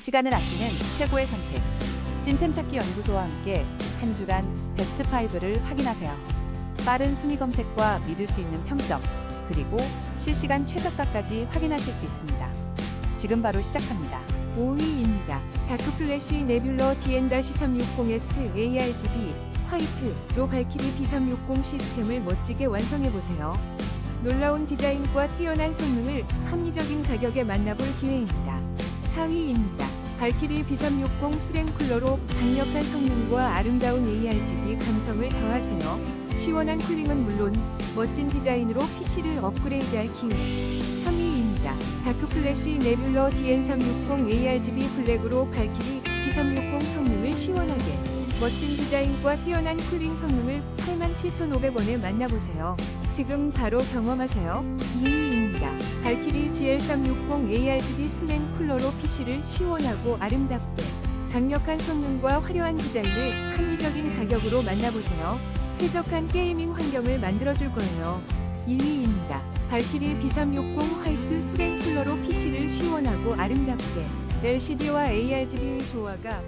시간을 아끼는 최고의 선택. 찐템 찾기 연구소와 함께 한 주간 베스트 5를 확인하세요. 빠른 순위 검색과 믿을 수 있는 평점, 그리고 실시간 최저가까지 확인하실 수 있습니다. 지금 바로 시작합니다. 5위입니다. 다크플래시 네뷸러 DN-360S ARGB 화이트로 발키리 B360 시스템을 멋지게 완성해보세요. 놀라운 디자인과 뛰어난 성능을 합리적인 가격에 만나볼 기회입니다. 4위입니다. 발키리 B360 수랭 쿨러로 강력한 성능과 아름다운 ARGB 감성을 더하세요. 시원한 쿨링은 물론 멋진 디자인으로 PC를 업그레이드할 기회. 3위입니다. 다크플래시 네뷸러 DN360 ARGB 블랙으로 발키리 B360 성능을 시원하게 멋진 디자인과 뛰어난 쿨링 성능을 87,500원에 만나보세요. 지금 바로 경험하세요. 2위입니다. 발키리 GL360 ARGB 수냉 쿨러로 PC를 시원하고 아름답게 강력한 성능과 화려한 디자인을 합리적인 가격으로 만나보세요. 쾌적한 게이밍 환경을 만들어줄 거예요. 1위입니다. 발키리 B360 화이트 수랭 쿨러로 PC를 시원하고 아름답게 LCD와 ARGB 조화가